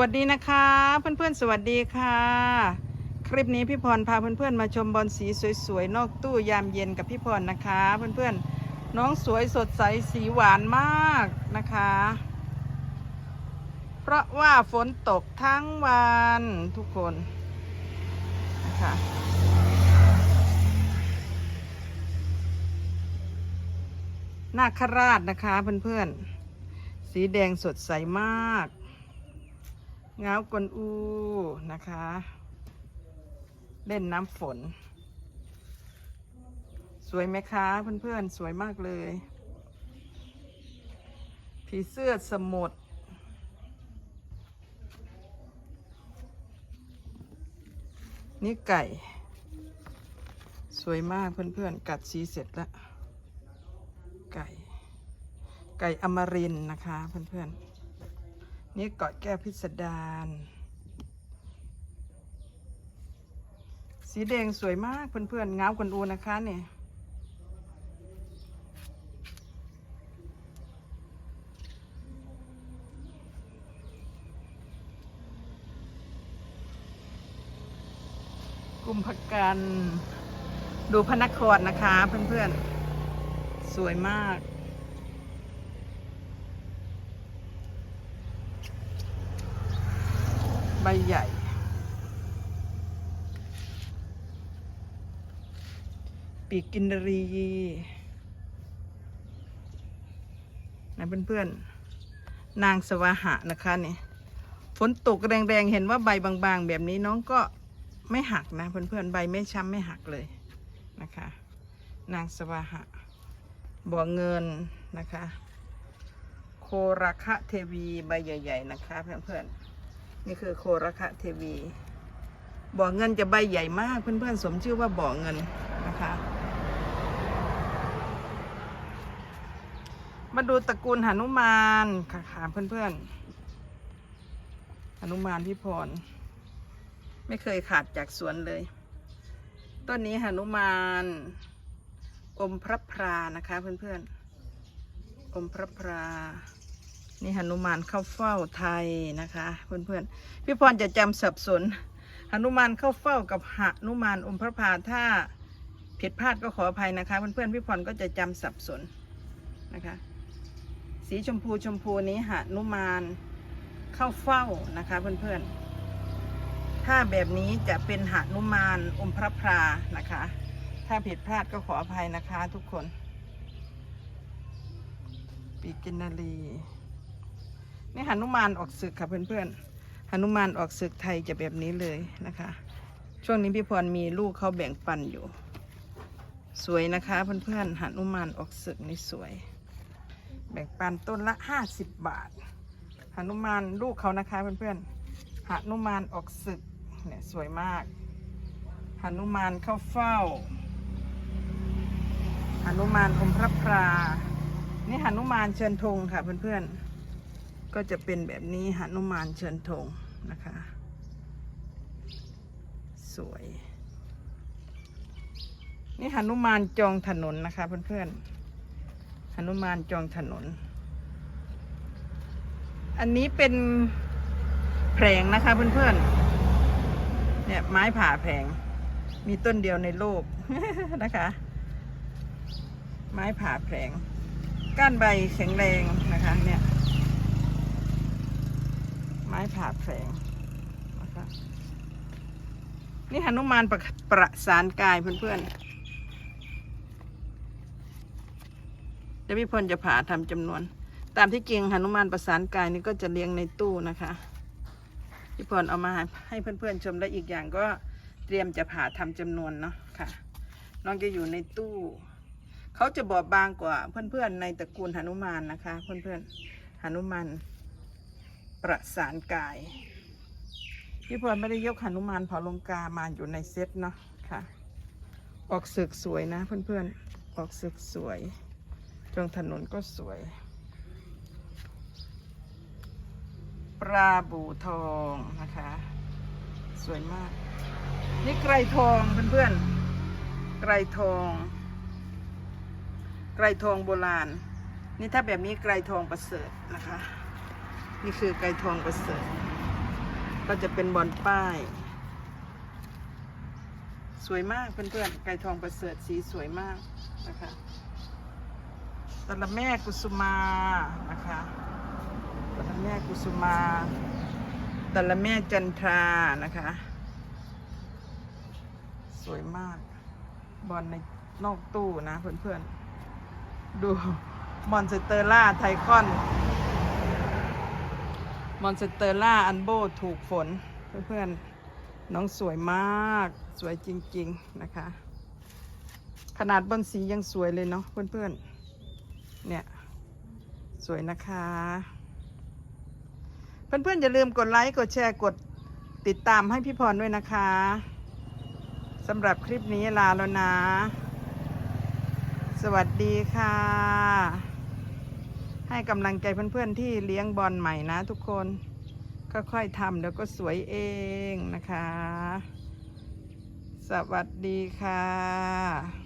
วัสดีนะคะ เพื่อนๆ สวัสดีค่ะ คลิปนี้พี่พรพาเพื่อนๆมาชมบอลสีสวยๆ นอกตู้ยามเย็นกับพี่พรนะคะ เพื่อนๆ น้องสวยสดใสสีหวานมากนะคะ เพราะว่าฝนตกทั้งวันทุกคนนะคะนาคราชนะคะเพื่อนๆ สีแดงสดใสมาก เงากวนอูนะคะ เล่นน้ำฝน สวยไหมคะเพื่อนๆ สวยมากเลย ผีเสื้อสมุทรนี่ไก่ สวยมากเพื่อนๆ กัดสีเสร็จแล้ว ไก่ ไก่อมรินนะคะเพื่อนๆ นี่เกาะแก้วพิสดารสีแดงสวยมากเพื่อนๆเงาวกันอูนะคะเนี่ยกลุ่มพักกันดูพระนครนะคะเพื่อนๆ สวยมาก ใบใหญ่ ปีกกินรีนะเพื่อนๆ นางสวาหะนะคะเนี่ยฝนตกแรงๆ เห็นว่าใบบางๆ แบบนี้น้องก็ไม่หักนะเพื่อนๆ ใบไม่ช้ำไม่หักเลยนะคะ นางสวาหะบ่อเงินนะคะ โคราคะเทวีใบใหญ่ ๆ นะคะเพื่อนๆ นี่คือโคราคะเทวี บ่อเงินจะใบใหญ่มากเพื่อนๆสมชื่อว่าบ่อเงินนะคะ มาดูตระกูลหนุมานค่ะค่ะเพื่อนๆหนุมานพี่พร ไม่เคยขาดจากสวนเลย ต้นนี้หนุมานอมพระพรานะคะเพื่อนๆอมพระพรา นี่หนุมานเข้าเฝ้าไทยนะคะ เพื่อนๆ พี่พรจะจำสับสนหนุมานเข้าเฝ้ากับหนุมานอมพระพาถ้าผิดพลาดก็ขออภัยนะคะ เพื่อนๆ พี่พรก็จะจำสับสนนะคะ สีชมพูชมพูนี้หนุมานเข้าเฝ้านะคะเพื่อนๆ ถ้าแบบนี้จะเป็นหนุมานอมพระพรานะคะ ถ้าผิดพลาดก็ขออภัยนะคะทุกคนปีกินนารี นี่หนุมานออกศึกค่ะเพื่อนๆหนุมานออกศึกไทยจะแบบนี้เลยนะคะ ช่วงนี้พี่พรมีลูกเขาแบ่งปันอยู่ สวยนะคะเพื่อนๆหนุมานออกศึกนี่สวย แบ่งปันต้นละห้าสิบบาทหนุมานลูกเขานะคะเพื่อนๆหนุมานออกศึกเนี่ยสวยมากหนุมานเข้าเฝ้าหนุมานอมพระพรานี่หนุมานเชิญธงค่ะเพื่อนๆ ก็จะเป็นแบบนี้หนุมานเชิญธงนะคะ สวย นี่หนุมานจองถนนนะคะ เพื่อนๆหนุมานจองถนน อันนี้เป็นแผงนะคะเพื่อนๆ เนี่ยไม้ผ่าแผง มีต้นเดียวในโลกนะคะ ไม้ผ่าแผงก้านใบแข็งแรงนะคะเนี่ย ม้ผ่าแผงนะคะนี่หนุมานประประสานกายเพื่อนๆเดี๋ยวพี่พลจะผ่าทำจำนวน ตามที่จริงหนุมานประสานกายนี่ก็จะเลี้ยงในตู้นะคะพี่พลเอามาให้เพื่อนๆชมและอีกอย่างก็เตรียมจะผ่าทำจำนวนเนาะค่ะ น้องจะอยู่ในตู้ เขาจะบอบบางกว่าเพื่อนๆในตระกูลหนุมานนะคะ เพื่อนๆหนุมาน ประสานกาย พี่พลไม่ได้ยกหนุมานเผาลงกามาอยู่ในเซตเนาะค่ะ ออกศึกสวยนะเพื่อนๆ ออกศึกสวยตรงถนนก็สวย ปลาบูทองนะคะ สวยมาก นี่ไกรทองเพื่อนๆ ไกรทอง ไกรทองโบราณ นี่ถ้าแบบนี้ไกรทองประเสริฐนะคะ นี่คือไกรทองประเสริฐก็จะเป็นบอลป้าย สวยมากเพื่อนๆไก่ทองประเสริฐสีสวยมากนะคะตะละแม่กุสุมานะคะตะละแม่กุสุมาตะละแม่จันทรานะคะ สวยมาก บอลในนอกตู้นะเพื่อนๆดูมอนสเตอร่าไทคอน มอนสเตอร่าอันโบถูกฝน เพื่อนๆ น้องสวยมาก สวยจริง ๆ นะคะ ขนาดบนสียังสวยเลยเนาะเพื่อนๆ เนี่ย สวยนะคะ เพื่อนๆ อย่าลืมกดไลค์ กดแชร์ กดติดตามให้พี่พรด้วยนะคะสำหรับคลิปนี้ลาแล้วนะ สวัสดีค่ะ ให้กำลังใจเพื่อนๆที่เลี้ยงบอลใหม่นะทุกคน ค่อยๆทำแล้วก็สวยเองนะคะ สวัสดีค่ะ